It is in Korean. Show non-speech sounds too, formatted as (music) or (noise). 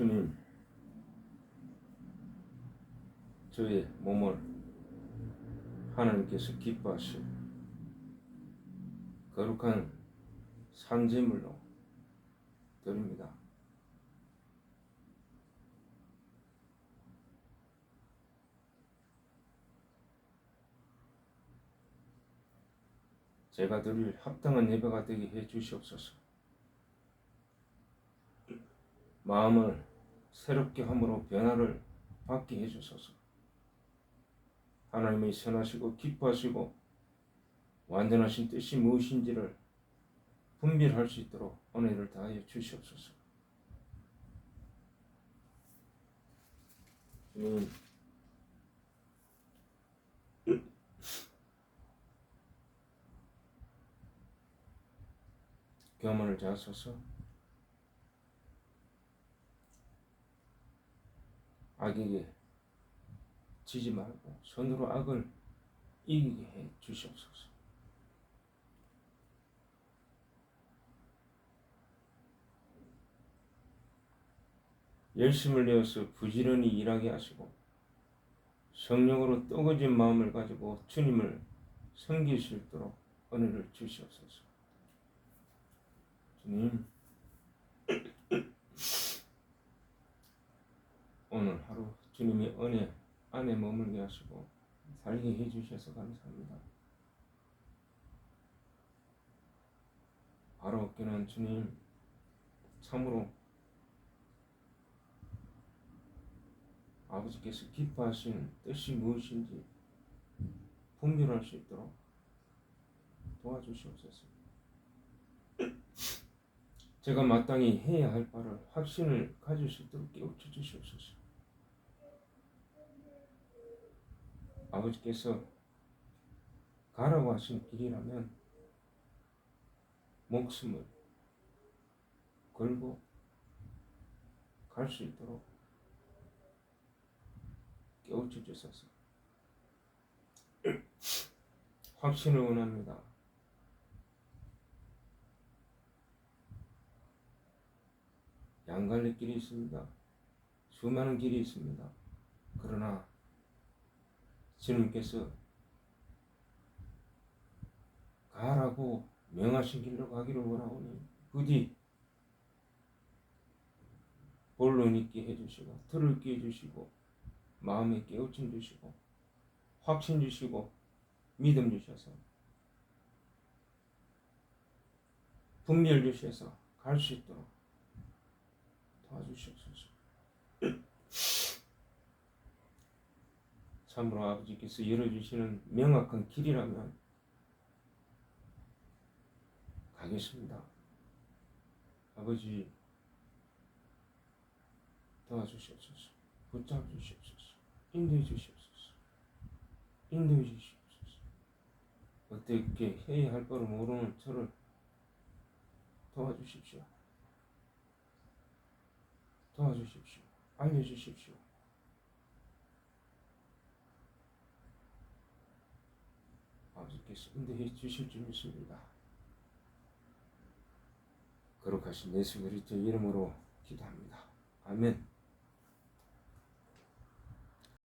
주님, 저의 몸을 하나님께서 기뻐하시 거룩한 산재물로 드립니다. 제가 드릴 합당한 예배가 되게 해 주시옵소서. 마음을 새롭게 함으로 변화를 받게 해 주소서. 하나님의 선하시고 기뻐하시고 완전하신 뜻이 무엇인지를 분별할 수 있도록 은혜를 다하여 주시옵소서. 주님, 겸언을 자소서 악에게 지지 말고 손으로 악을 이기게 해 주시옵소서. 열심을 내어서 부지런히 일하게 하시고 성령으로 뜨거진 마음을 가지고 주님을 섬길 수 있도록 은혜를 주시옵소서. 주님, 오늘 하루 주님의 은혜 안에 머물게 하시고 살게 해주셔서 감사합니다. 바로 없기는 주님 참으로 아버지께서 기뻐하시는 뜻이 무엇인지 분별할 수 있도록 도와주시옵소서. 제가 마땅히 해야 할 바를 확신을 가질 수 있도록 깨우쳐 주시옵소서. 아버지께서 가라고 하신 길이라면 목숨을 걸고 갈 수 있도록 깨우쳐 주소서. (clears throat) 확신을 원합니다. 양갈래 길이 있습니다. 수많은 길이 있습니다. 그러나 주님께서 가라고 명하신 길로 가기를 원하오니 부디 본론 있게 해주시고 들을 끼 해주시고 마음에 깨우침 주시고 확신 주시고 믿음 주셔서 분별 주셔서 갈 수 있도록 도와주시옵소서. 참으로 아버지께서 열어주시는 명확한 길이라면 가겠습니다. 아버지 도와주시옵소서. 붙잡아 주시옵소서. 인도해 주시옵소서. 인도해 주시옵소서. 어떻게 해야 할 바를 모르는 저를 도와주십시오. 도와주십시오. 알려주십시오. 아버지께서 인도해 주실 줄 믿습니다. 거룩하신 예수 그리스도 이름으로 기도합니다. 아멘.